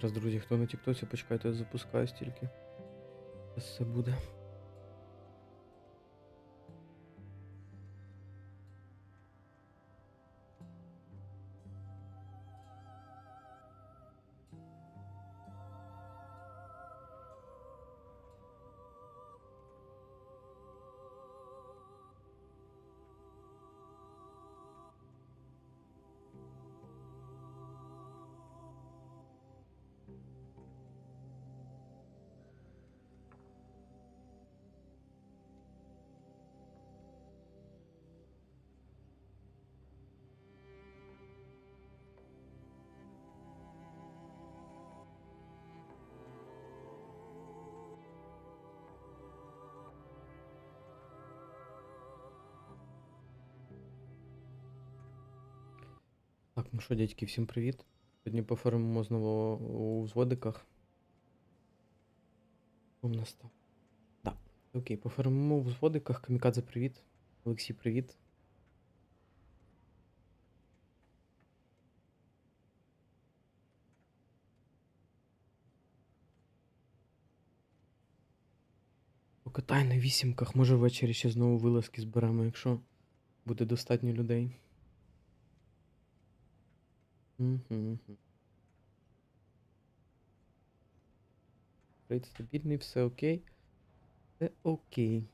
Зараз, друзі, хто на Тіктоці, почекайте, я запускаю стільки. Все буде. Так, ну що, дядьки, всім привіт. Сьогодні пофармимо знову у взводиках. У нас там? Так, окей, пофармимо у взводиках. Камікадзе, привіт. Олексій, привіт. Покатай на вісімках, може ввечері ще знову вилазки зберемо, якщо буде достатньо людей. Мгм. Рейд стабільний, все окей. Все окей.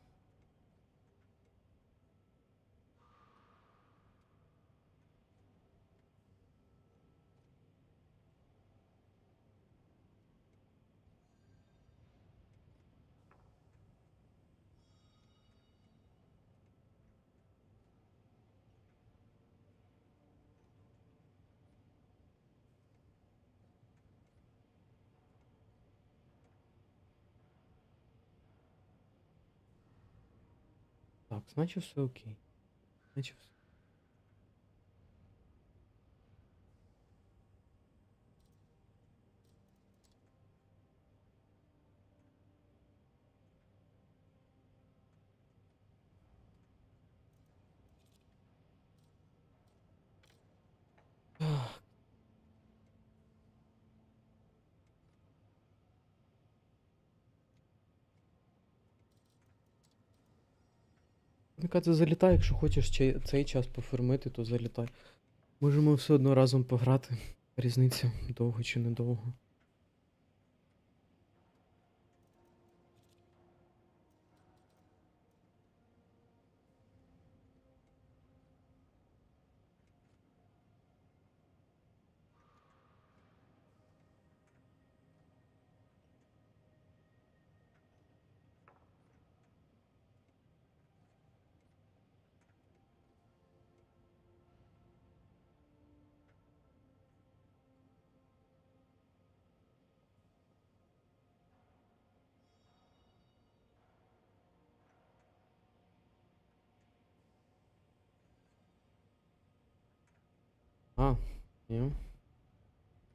Значить все окей. Значить все. Так. Камікадзе залітай, якщо хочеш цей час пофермити, то залітай. Можемо все одно разом пограти. Різниця довго чи недовго. А, ні.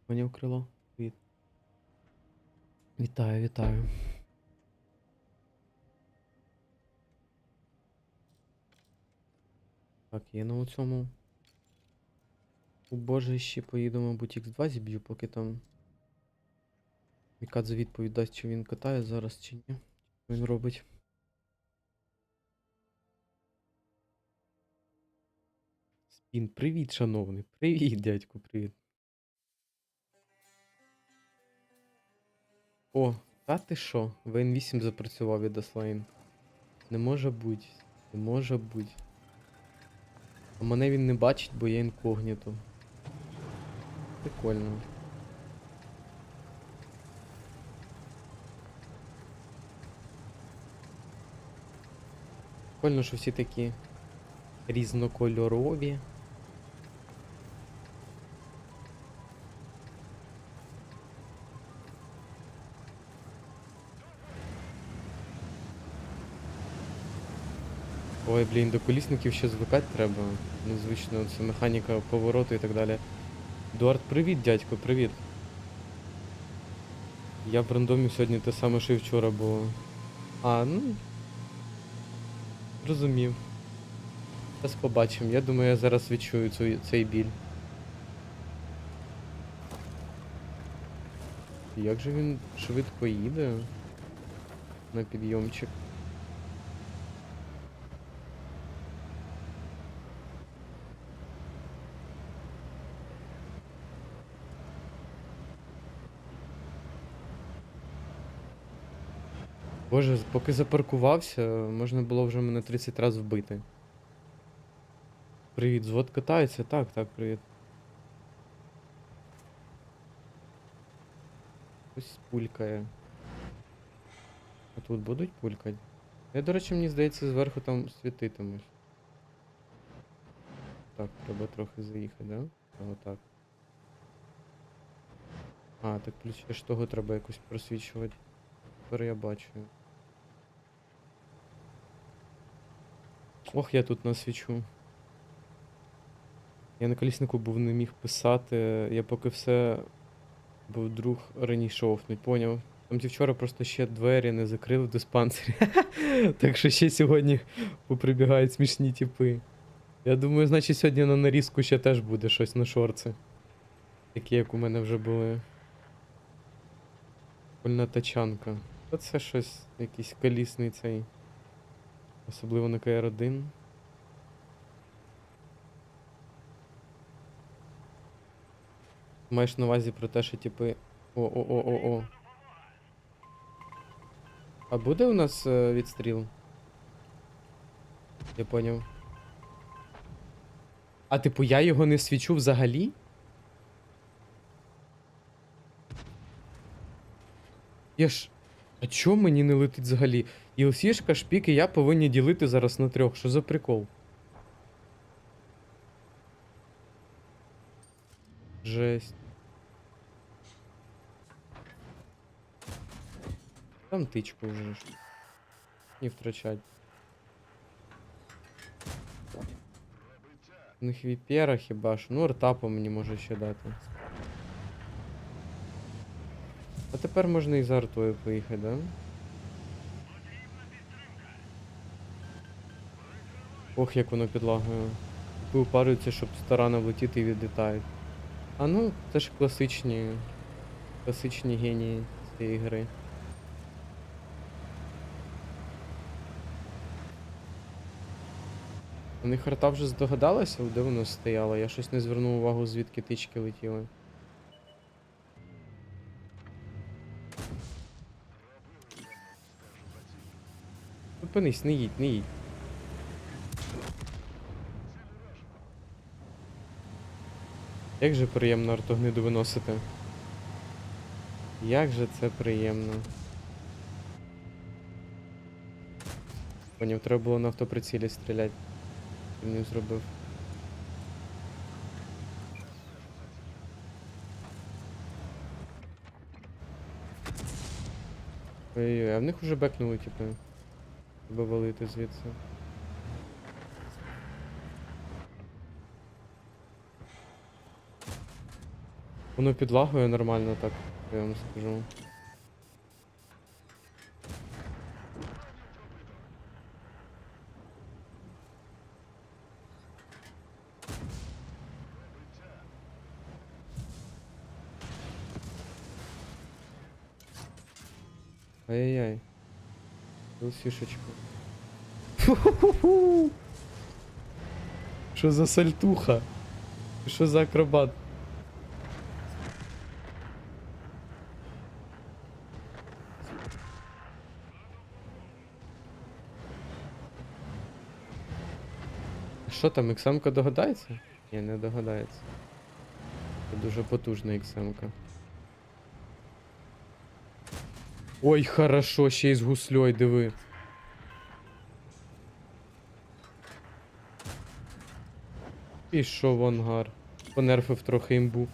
Поняв крило. Привіт. Вітаю, вітаю. Так, я на цьому. У Божищі поїду, мабуть, X2 зіб'ю, поки там. Мікадзе відповідь дасть, чи він катає зараз, чи ні. Що він робить. Спін, привіт, шановний. Привіт, дядьку, привіт. О, та ти що? ВН8 запрацював від Аслайн. Не може бути. Не може бути. А мене він не бачить, бо я інкогніто. Прикольно. Прикольно, що всі такі різнокольорові. Ой, блін, до колісників ще звикати треба. Незвично, це механіка повороту і так далі. Едуард, привіт, дядько, привіт. Я в рандомі сьогодні те саме, що і вчора було. А, ну. Розумів. Зараз побачимо. Я думаю, я зараз відчую цю, цей біль. Як же він швидко їде на підйомчик. Боже, поки запаркувався, можна було вже мене 30 разів вбити. Привіт, звод катається? Так, так, привіт. Хтось пулькає. А тут будуть пулькати? Я, до речі, мені здається, зверху там світитимуть. Так, треба трохи заїхати, да? Ого, так. А, так ключ ж того треба якось просвічувати. Тепер я бачу. Ох, я тут насвічу. Я на коліснику був не міг писати. Я поки все був друг раніше офнуть, поняв. Там ті вчора просто ще двері не закрили в диспансері. так що ще сьогодні поприбігають смішні тіпи. Я думаю, значить сьогодні на нарізку ще теж буде щось на шорці. Такі, як у мене вже були. Польна тачанка. Оце щось, якийсь колісний цей. Особливо на КР1. Маєш на увазі про те, що типи. О-о-о-о-о. А буде у нас е, відстріл? Я поняв. А типу я його не свічу взагалі? Я ж. А чо мені не летить взагалі? ІЛСішка, шпік і я повинні ділити зараз на трьох. Що за прикол? Жесть. Там тичку вже. Не втрачать. У них віпера хіба що. Ну, артапа мені може ще дати. А тепер можна і за артою поїхати, да? Ох, як воно підлагує. Випарюється, щоб старано влетіти і відлітають. А ну, це ж класичні. Класичні генії цієї гри. У них арта вже здогадалася, де воно стояло? Я щось не звернув увагу, звідки тички летіли. Зупинись, не їдь, не їдь. Як же приємно артогниду виносити. Як же це приємно. Поняв, треба було на автоприцілі стріляти. Він зробив. Ой-ой, а в них уже бекнули, типу. Треба валити звідси. Воно підлагує нормально так, я вам скажу. Ай-яй-яй. Был. Фу-ху-ху-ху. Що за сальтуха? Що за акробат? Що там, XM-ка догадається? Ні, не догадається. Це дуже потужна XM-ка. Ой, хорошо, ще й з гуслей, диви. Пішов в ангар. Понерфив трохи імбу.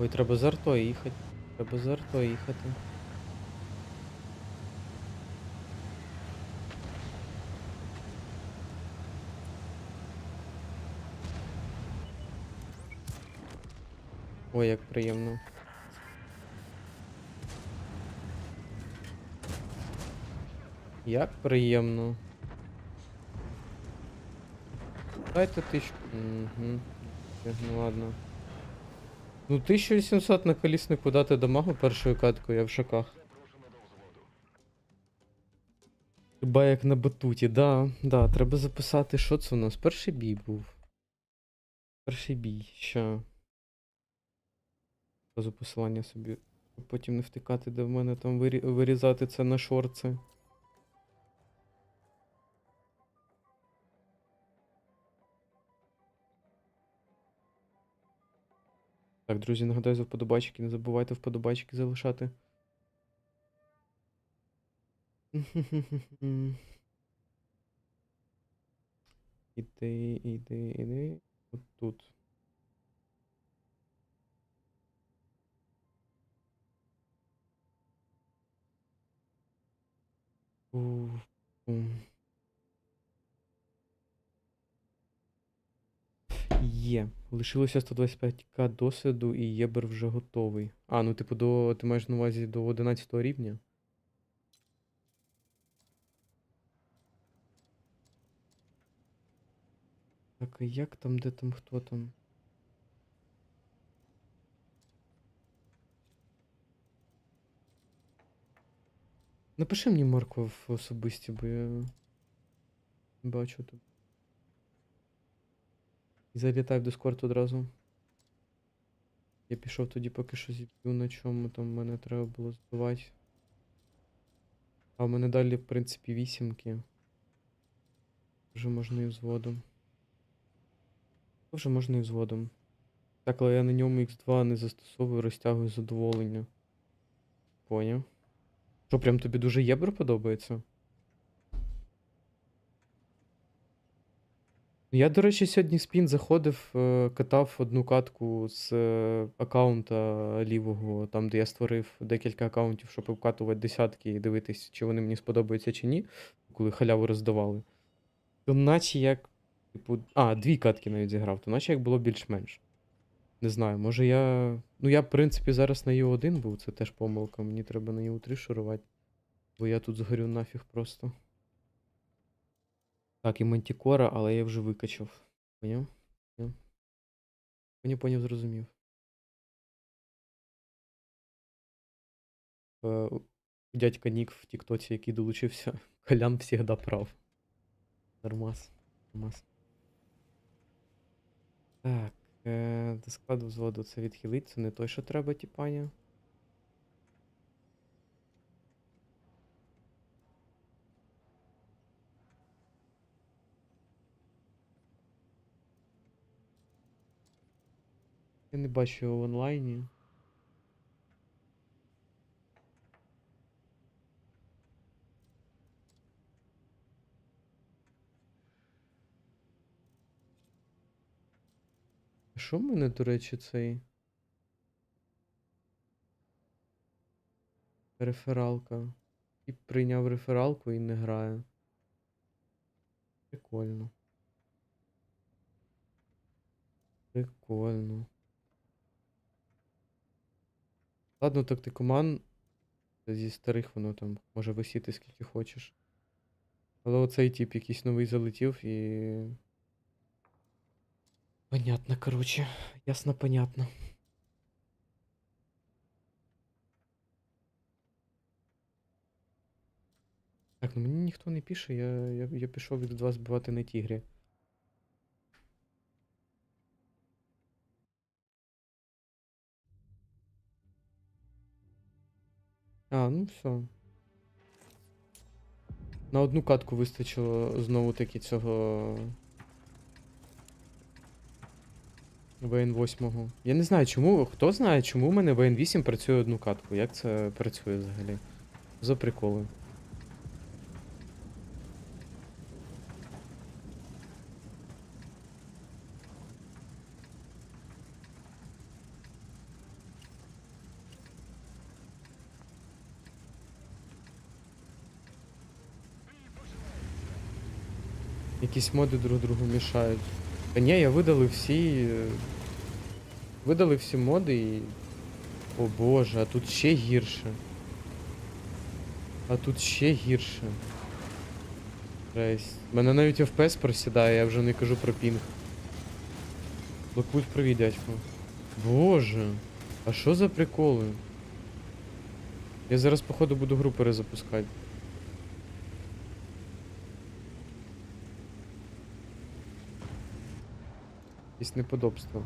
Ой, треба з артою їхати. Треба з артою їхати. Ой, як приємно. Як приємно. Дайте тисячу. Угу. Ну ладно. Ну 1800 на коліснику дати дамагу першою каткою, я в шоках. Хіба як на батуті, да, да, треба записати, що це у нас. Перший бій був. Перший бій, що. Зразу посилання собі. щоб Потім не втикати, де в мене там вирізати це на шорти. Так, друзі, нагадаю за вподобайки, не забувайте вподобайки залишати. Іди, іди, іди. От тут. Є. Лишилося 125к досвіду і Єбер вже готовий. А, ну типу до. Ти маєш на увазі до 11 рівня? Так, а як там, де там, хто там? Напиши мені Марко в особисті, бо я бачу тут. І залітай в Discord одразу. Я пішов тоді поки що зіб'ю на чому там мене треба було збивати. А в мене далі, в принципі, вісімки. Вже можна і взводом. Вже можна і взводом. Так, але я на ньому X2 не застосовую, розтягую задоволення. Поняв. Що, прям тобі дуже єбр подобається? Я, до речі, сьогодні спін заходив, е, катав одну катку з е, аккаунта лівого, там, де я створив декілька аккаунтів, щоб вкатувати десятки і дивитись, чи вони мені сподобаються чи ні, коли халяву роздавали. То наче як. Типу, а, дві катки навіть зіграв, то наче як було більш-менш. Не знаю, може я. Ну я, в принципі, зараз на Ю1 був, це теж помилка. Мені треба на Ю3 шурувати. Бо я тут згорю нафіг просто. Так, і Мантікора, але я вже викачав. Поняв? Поняв? Поняв, зрозумів. Е, Дядька Нік в Тіктоці, який долучився. Колян всегда прав. Нормас. Нормас. Так. Е, до складу взводу це відхилить, це не той, що треба, тіпаня. Я не бачу в онлайні. Що в мене, до речі, цей? Рефералка. І прийняв рефералку і не грає. Прикольно. Прикольно. Ладно, тактикоман зі старих воно там може висіти скільки хочеш. Але оцей тип якийсь новий залетів і. Понятно, короче. Ясно, понятно. Так, ну мені ніхто не пише, я, я, я пішов від вас збивати на тігрі. А, ну все. На одну катку вистачило знову таки цього. ВН8. Я не знаю, чому. Хто знає, чому в мене ВН8 працює одну катку? Як це працює взагалі? За приколи. Якісь моди друг другу мішають. Та ні, я видалив всі. Видалив всі моди і. О боже, а тут ще гірше. А тут ще гірше. Жесть. Мене навіть FPS просідає, я вже не кажу про пінг. Блокпульт привіт, дядько. Боже, а що за приколи? Я зараз, походу, буду гру перезапускати. Якісь неподобства.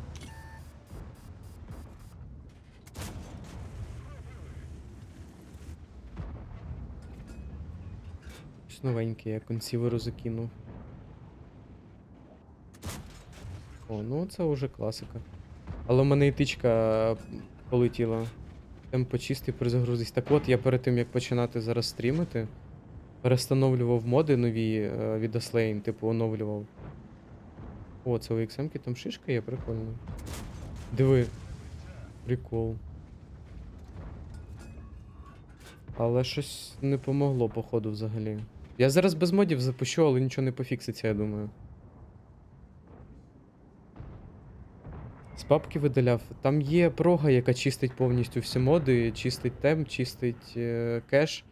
Щось новеньке, я консіверу закинув. О, ну це вже класика. Але в мене і тичка полетіла. Темп почистий, перезагрузись. Так от, я перед тим як починати зараз стрімити, перестановлював моди нові е, від Aslane, типу оновлював. О, це у XM там шишка є, прикольно. Диви. Прикол. Але щось не помогло, походу, взагалі. Я зараз без модів запущу, але нічого не пофікситься, я думаю. З папки видаляв. Там є прога, яка чистить повністю всі моди, чистить темп, чистить е, кеш.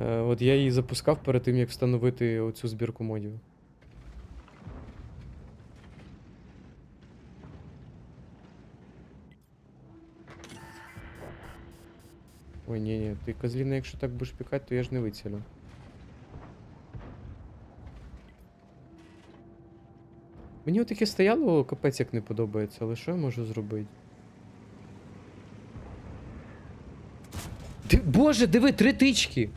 Е, от я її запускав перед тим, як встановити оцю збірку модів. Ой, ні, ні, ти козліна, якщо так будеш пікати, то я ж не вицілю. Мені отаке стояло, капець як не подобається, але що я можу зробити? Ти, боже, диви, три тички!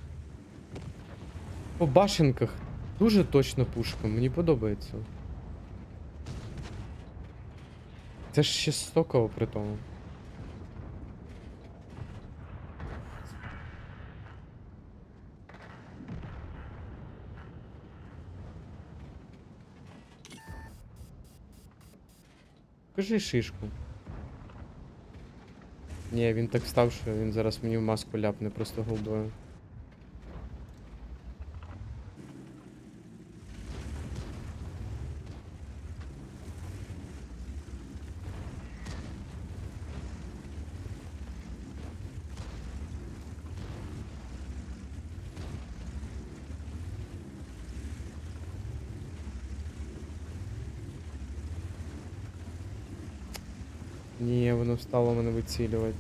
По башенках. Дуже точно пушка, мені подобається. Це ж ще стоково при тому. Покажи шишку. Ні, він так став, що він зараз мені в маску ляпне просто голдою. Ні, воно стало мене вицілювати.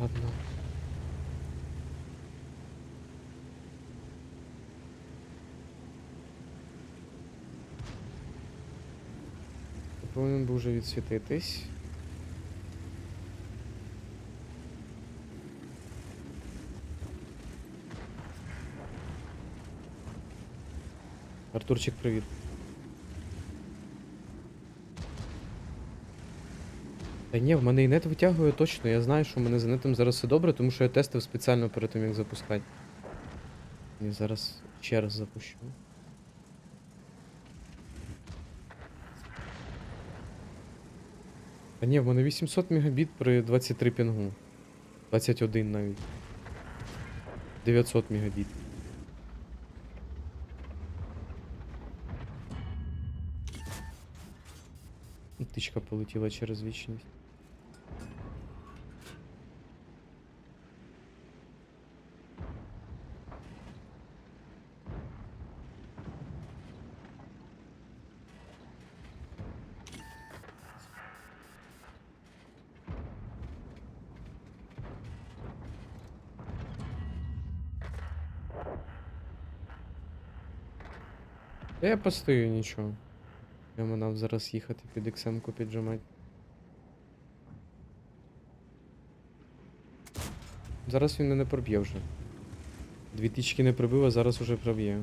Ладно. Я Повинен був вже відсвітитись. Артурчик, привіт. Та ні, в мене і нет витягує точно. Я знаю, що в мене з нетом зараз все добре, тому що я тестив спеціально перед тим, як запускати. І зараз ще раз запущу. Та ні, в мене 800 мегабіт при 23 пінгу. 21 навіть. 900 мегабіт. Тичка полетіла через вічність. Та я постою нічого. Прямо нам зараз їхати під XM-ку піджимати. Зараз він мене проб'є вже. Дві тички не пробив, а зараз уже проб'є.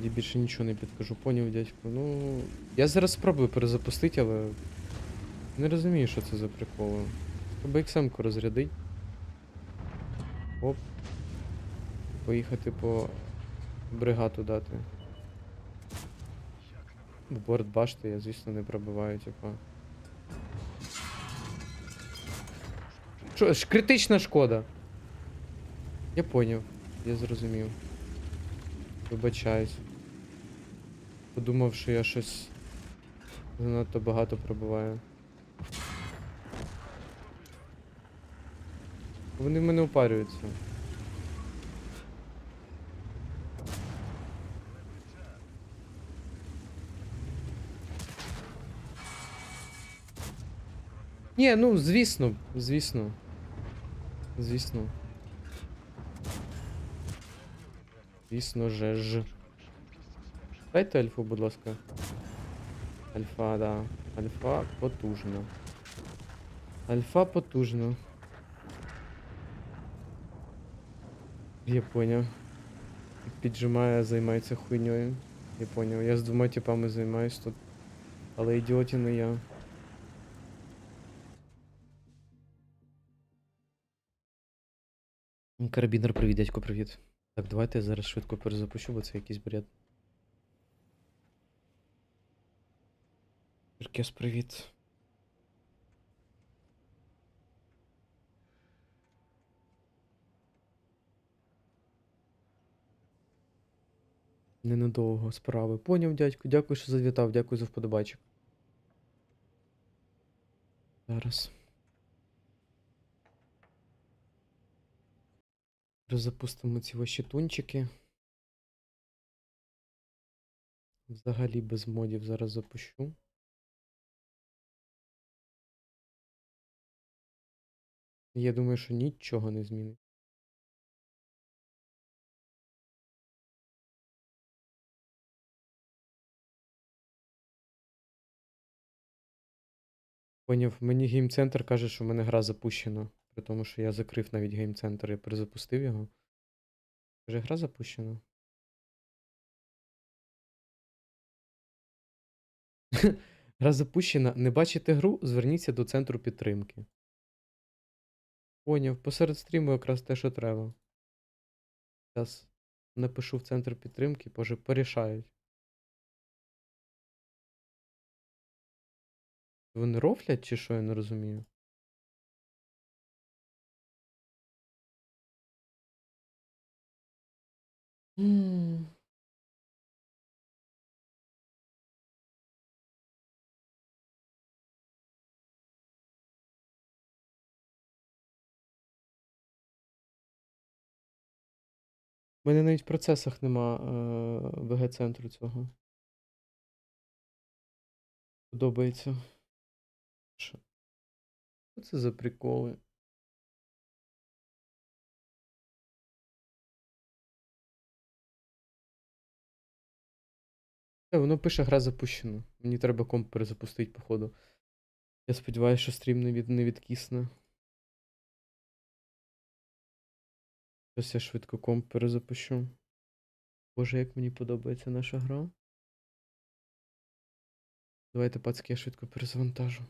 Я більше нічого не підкажу, поняв, дядько. Ну. Я зараз спробую перезапустити, але. Не розумію, що це за приколи. Треба XM-ку розрядить. Оп. Поїхати по бригаду дати. В борт башти я, звісно, не пробиваю, типа. Ж, критична шкода. Я поняв, я зрозумів. Вибачаюсь. подумав, що я щось занадто багато пробиваю. Вони в мене упарюються. Ні, ну звісно, звісно. Звісно. Звісно же ж. Дайте альфу, будь ласка. Альфа, да. Альфа потужно. Альфа потужно. Я поняв. Піджимає, займається хуйньою. Я поняв. Я з двома типами займаюсь тут. Але ідіоті не я. Карабінер, привіт, дядько, привіт. Так, давайте я зараз швидко перезапущу, бо це якийсь бред. Черкес, привіт. Ненадовго справи. Поняв, дядько, дякую, що завітав, дякую за вподобайчик. Зараз. Запустимо ці ваші тунчики. Взагалі без модів зараз запущу. Я думаю, що нічого не змінить. Поняв, мені геймцентр каже, що в мене гра запущена. При тому, що я закрив навіть геймцентр, я перезапустив його. Каже, гра запущена. Гра запущена. Не бачите гру? Зверніться до центру підтримки. Поняв, посеред стріму якраз те, що треба. Зараз напишу в центр підтримки, може, порішають. Вони рофлять чи що, я не розумію. У мене навіть в процесах нема е, ВГ-центру цього. Подобається. Що це за приколи? Воно пише гра запущена. Мені треба комп перезапустити, походу. Я сподіваюся, що стрім не, від... не відкисне. Зараз я швидко комп перезапущу. Боже, як мені подобається наша гра. Давайте, пацки, я швидко перезавантажу.